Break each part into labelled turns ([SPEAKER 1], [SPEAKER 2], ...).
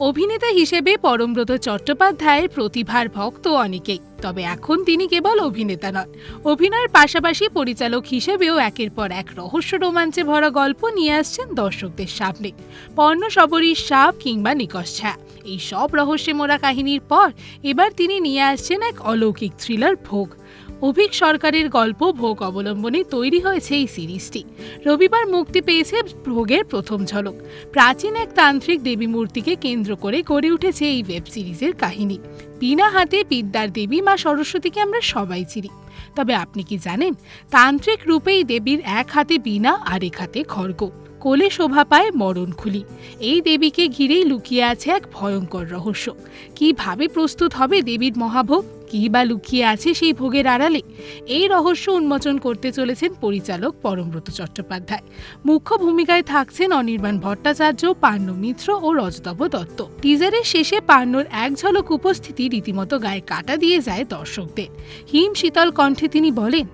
[SPEAKER 1] অভিনেতা হিসেবে পরমব্রত চট্টোপাধ্যায়ের প্রতিভার ভক্ত অনেকেই, তবে এখন তিনি কেবল অভিনেতা নন। অভিনয়ের পাশাপাশি পরিচালক হিসেবেও একের পর এক রহস্য রোমাঞ্চে ভরা গল্প নিয়ে আসছেন দর্শকদের সামনে। পর্ণ সবরীর সাপ কিংবা নিকশ ছায়া এই সব রহস্যে মোড়া কাহিনীর পর এবার তিনি নিয়ে আসছেন এক অলৌকিক থ্রিলার ভোগ। অভিক সরকারের গল্প ভোগ অবলম্বনে তৈরি হয়েছে এই সিরিজটি। রবিবার মুক্তি পেয়েছে ভোগের প্রথম ঝলক। প্রাচীন এক তান্ত্রিক দেবী মূর্তিকে কেন্দ্র করে গড়ে উঠেছে এই ওয়েব সিরিজের কাহিনী। বিনা হাতে বিদ্যার দেবী মা সরস্বতীকে আমরা সবাই চিনি। তবে আপনি কি জানেন, তান্ত্রিক রূপেই দেবীর এক হাতে বীণা আর এক হাতে খড়গ। কোলে শোভা পায় মরণখুলি এই দেবীকে ঘিরেই লুকিয়ে আছে এক ভয়ঙ্কর রহস্য। কীভাবে প্রস্তুত হবে দেবীর মহাভোগ? কী বা লুকিয়ে আছে সেই ভোগের আড়ালে? এই রহস্য উন্মোচন করতে চলেছেন পরিচালক পরমব্রত চট্টোপাধ্যায়। মুখ্য ভূমিকায় থাকছেন অনির্বাণ ভট্টাচার্য পার্ণ মিত্র ও রজতব দত্ত। টিজারের শেষে পার্ণর এক ঝলক উপস্থিতি রীতিমতো গায়ে কাটা দিয়ে যায় দর্শকদের। হিম শীতল কণ্ঠে তিনি বলেন,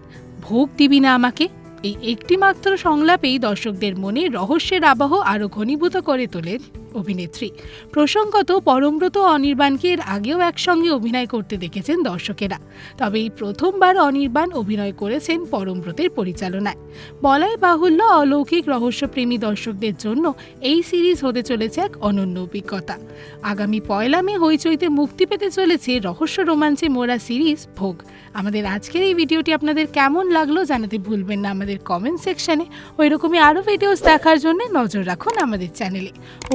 [SPEAKER 1] ভোগ দিবি না আমাকে? এই একটিমাত্র সংলাপেই দর্শকদের মনে রহস্যের আবহ আরও ঘনীভূত করে তোলেন। অভিনেত্রী। প্রসঙ্গত, পরমব্রত অনির্বাণকে এর আগেও একসঙ্গে অভিনয় করতে দেখেছেন দর্শকেরা। তবে এই প্রথমবার অনির্বাণ অভিনয় করেছেন পরমব্রতের পরিচালনায়। বলাই বাহুল্য, অলৌকিক রহস্যপ্রেমী দর্শকদের জন্য এই সিরিজ হতে চলেছে এক অনন্য অভিজ্ঞতা। আগামী পয়লা মে হইচইতে মুক্তি পেতে চলেছে রহস্য রোমাঞ্চে মোড়া সিরিজ ভোগ। আমাদের আজকের এই ভিডিওটি আপনাদের কেমন লাগল জানাতে ভুলবেন না। আমাদের কমেন্ট সেকশনে ওই রকমই আরও ভিডিওস দেখার জন্য নজর রাখুন আমাদের চ্যানেলে ও